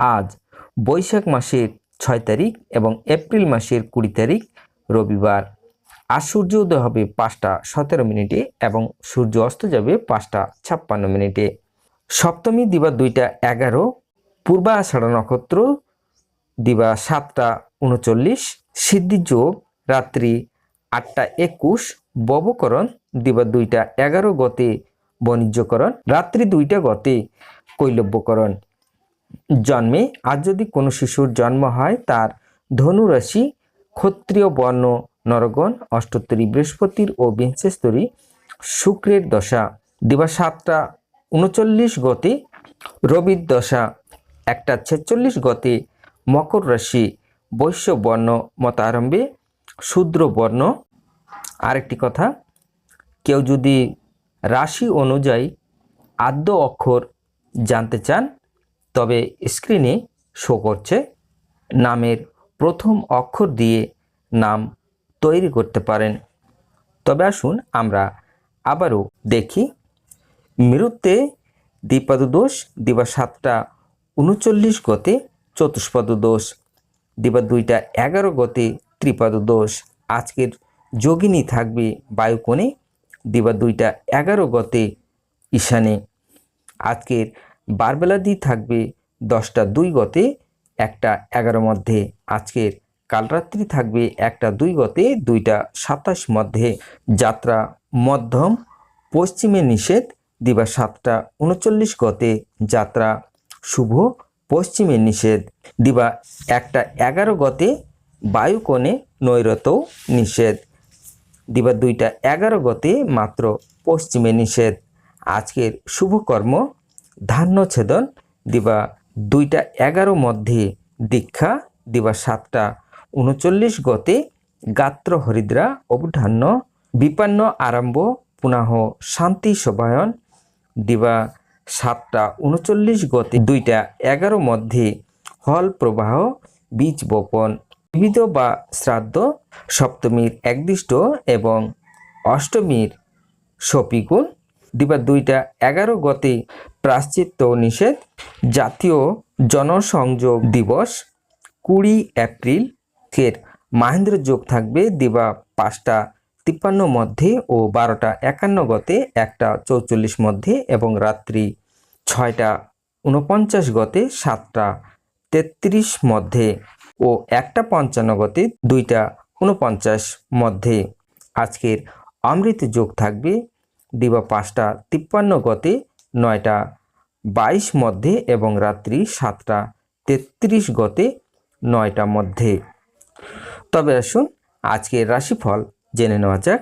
আজ বৈশাখ মাসের ছয় তারিখ এবং এপ্রিল মাসের কুড়ি তারিখ, রবিবার। আর সূর্য উদয় হবে পাঁচটা সতেরো মিনিটে এবং সূর্য অস্ত যাবে পাঁচটা ছাপ্পান্ন মিনিটে। সপ্তমী দিবা দুইটা এগারো, পূর্বা আষাঢ় নক্ষত্র দিবা সাতটা উনচল্লিশ, সিদ্ধি যোগ রাত্রি আটটা একুশ, ববকরণ দিবা দুইটা এগারো গতে, বাণিজ্যকরণ রাত্রি দুইটা গতে, কৈলব্যকরণ। জন্মে আজ যদি কোনো শিশুর জন্ম হয়, তার ধনুরাশি, ক্ষত্রিয় বর্ণ, নরগণ, অষ্টোত্তরী বৃহস্পতির ও বিংশস্তরী শুক্রের দশা। দিবা সাতটা উনচল্লিশ গতি রবির দশা, একটা ছেচল্লিশ গতি মকর রাশি, বৈশ্য বর্ণ মতারম্ভে শূদ্র বর্ণ। আরেকটি কথা, কেউ যদি রাশি অনুযায়ী আদ্য অক্ষর জানতে চান তবে স্ক্রিনে শো করছে নামের প্রথম অক্ষর দিয়ে নাম তৈরি করতে পারেন। তবে আসুন আমরা আবারও দেখি। মৃত্যে দ্বিপাদ দোষ দিবা সাতটা উনচল্লিশ গতে চতুষ্পদ দোষ দিবা দুইটা এগারো গতে ত্রিপাদ দোষ আজকের যোগিনী থাকবে বায়ুকোণে, দিবা দুইটা এগারো গতে ঈশানে। আজকের বারবেলা দিয়ে থাকবে দশটা দুই গতে, একটা এগারো মধ্যে। আজকের কালরাত্রি থাকবে একটা দুই গতে, দুইটা সাতাশ মধ্যে। যাত্রা মধ্যম, পশ্চিমে নিষেধ, দিবা সাতটা উনচল্লিশ গতে যাত্রা শুভ, পশ্চিমে নিষেধ। দিবা একটা এগারো গতে বায়ুকোণে নৈরত নিষেধ। দিবা দুইটা এগারো গতে মাত্র পশ্চিমে নিষেধ। আজকের শুভকর্ম ধান্য ছেদন, দিবা দুইটা এগারো মধ্যে দীক্ষা, দিবা সাতটা উনচল্লিশ গতে গাত্র হরিদ্রা, অবধান্য, বিপন্ন আরম্ভ, পুনাহ শান্তি শোভায়ন, দিবা সাতটা উনচল্লিশ গতে দুইটা এগারো মধ্যে হল প্রবাহ, বীজ বপন, বিবিধ বা শ্রাদ্ধ, সপ্তমীর একদিষ্ট এবং অষ্টমীর সপিগুণ দিবা দুইটা এগারো গতে প্রাশ্চিত্য নিষেধ, জাতীয় জনসংযোগ দিবস, কুড়ি এপ্রিল ফের মাহেন্দ্র যোগ থাকবে দিবা পাঁচটা তিপ্পান্ন মধ্যে ও বারোটা একান্ন গতে একটা চৌচল্লিশ মধ্যে এবং রাত্রি ছয়টা উনপঞ্চাশ গতে সাতটা তেত্রিশ মধ্যে ও একটা পঞ্চান্ন গতে দুইটা উনপঞ্চাশ মধ্যে। আজকের অমৃত যোগ থাকবে দিবা পাঁচটা তিপ্পান্ন গতে নয়টা, বাইশ মধ্যে এবং রাত্রি সাতটা, তেত্রিশ গতে নয়টা মধ্যে। তবে আসুন আজকের রাশিফল জেনে নেওয়া যাক।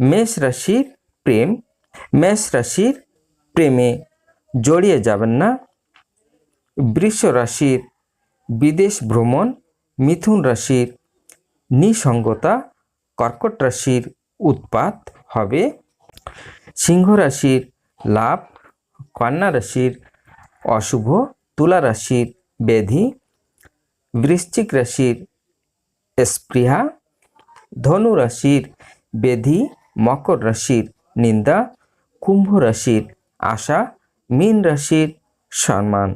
মেষ রাশির প্রেম, মেষ রাশির প্রেমে জড়িয়ে যাবেন না। বৃষ রাশির বিদেশ ভ্রমণ, মিথুন রাশির নিসঙ্গতা, কর্কট রাশির উৎপাত হবে। সিংহ রাশির লাভ, কন্যা রাশির অশুভ, তুলা রাশির ব্যাধি বৃশ্চিক রাশির স্পৃহা, ধনু রাশির বেধি, মকর রাশির নিন্দা, কুম্ভ রাশির আশা, মীন রাশির সম্মান।